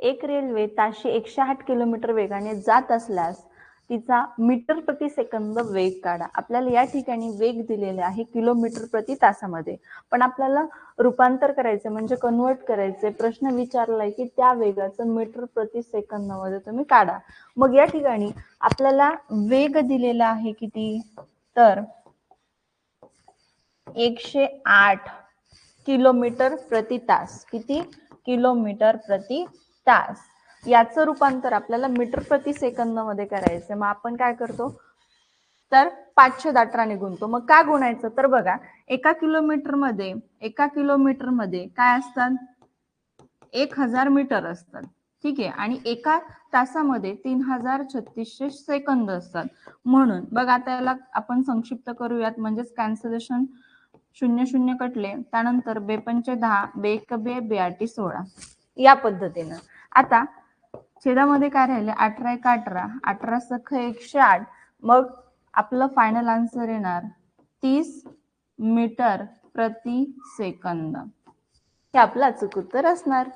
एक रेल्वे ताशी एकशे आठ किलोमीटर वेगाने जात असल्यास तिचा मीटर प्रति सेकंद वेग काढा. आपल्याला या ठिकाणी वेग दिलेले आहे किलोमीटर प्रति तासामध्ये. पण आपल्याला रूपांतर करायचं म्हणजे कन्वर्ट करायचे प्रश्न विचारलाय की त्या वेगाचं मीटर प्रति सेकंदामध्ये तुम्ही काढा. मग या ठिकाणी आपल्याला वेग दिलेला आहे किती? तर एकशे आठ किलोमीटर प्रति तास. किती? किलोमीटर प्रति तास याचं रूपांतर आपल्याला मीटर प्रति सेकंदमध्ये करायचं मग आपण काय करतो? तर पाचशे दाटराने गुणतो मग का गुणायचं? तर बघा एका किलोमीटरमध्ये एका किलोमीटरमध्ये काय असतात? एक हजार मीटर असतात. ठीक आहे? आणि एका तासामध्ये तीन हजार छत्तीसशे सेकंद असतात. म्हणून बघ आता याला आपण संक्षिप्त करूयात. म्हणजेच कॅन्सलेशन शून्य शून्य कटले. त्यानंतर बेपंचे दहा बेक बे बेआटी सोळा. या पद्धतीनं. आता छेदामध्ये काय राहिले? अठरा एक अठरा. अठरा सख एकशे आठ. मग आपलं फायनल आन्सर येणार तीस मीटर प्रति सेकंद. हे आपलं अचूक उत्तर असणार.